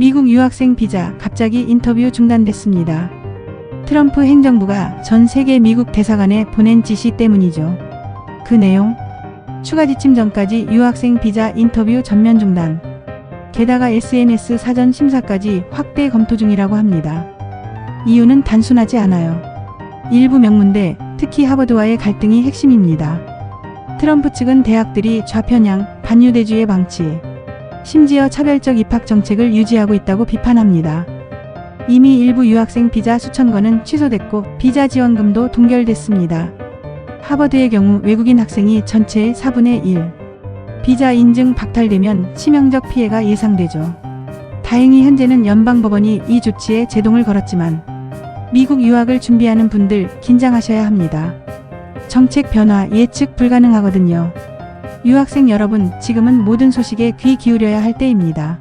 미국 유학생 비자 갑자기 인터뷰 중단됐습니다. 트럼프 행정부가 전 세계 미국 대사관에 보낸 지시 때문이죠. 그 내용? 추가 지침 전까지 유학생 비자 인터뷰 전면 중단. 게다가 SNS 사전 심사까지 확대 검토 중이라고 합니다. 이유는 단순하지 않아요. 일부 명문대, 특히 하버드와의 갈등이 핵심입니다. 트럼프 측은 대학들이 좌편향, 반유대주의 방치, 심지어 차별적 입학 정책을 유지하고 있다고 비판합니다. 이미 일부 유학생 비자 수천 건은 취소됐고 비자 지원금도 동결됐습니다. 하버드의 경우 외국인 학생이 전체의 4분의 1. 비자 인증 박탈되면 치명적 피해가 예상되죠. 다행히 현재는 연방법원이 이 조치에 제동을 걸었지만 미국 유학을 준비하는 분들 긴장하셔야 합니다. 정책 변화 예측 불가능하거든요. 유학생 여러분, 지금은 모든 소식에 귀 기울여야 할 때입니다.